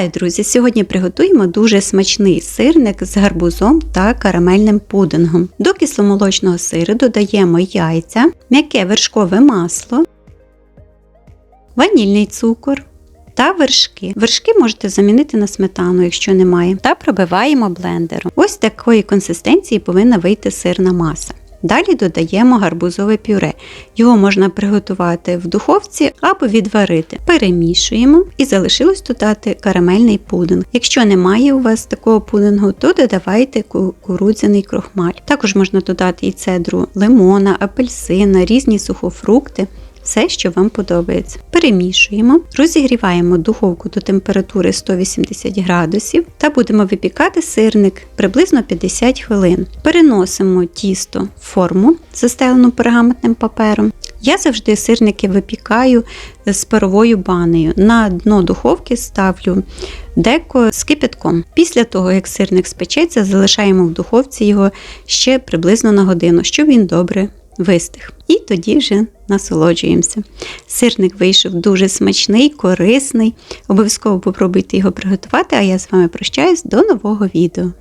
Вітаю, друзі! Сьогодні приготуємо дуже смачний сирник з гарбузом та карамельним пудингом. До кисломолочного сиру додаємо яйця, м'яке вершкове масло, ванільний цукор та вершки. Вершки можете замінити на сметану, якщо немає, та пробиваємо блендером. Ось такої консистенції повинна вийти сирна маса. Далі додаємо гарбузове пюре. Його можна приготувати в духовці або відварити. Перемішуємо і залишилось додати карамельний пудинг. Якщо немає у вас такого пудингу, то додавайте кукурудзяний крохмаль. Також можна додати і цедру лимона, апельсина, різні сухофрукти. Все, що вам подобається. Перемішуємо, розігріваємо духовку до температури 180 градусів та будемо випікати сирник приблизно 50 хвилин. Переносимо тісто в форму, застелену пергаментним папером. Я завжди сирники випікаю з паровою банею. На дно духовки ставлю деко з кипятком. Після того, як сирник спечеться, залишаємо в духовці його ще приблизно на годину, щоб він добре вистих. І тоді вже насолоджуємося. Сирник вийшов дуже смачний, корисний. Обов'язково попробуйте його приготувати, а я з вами прощаюсь до нового відео.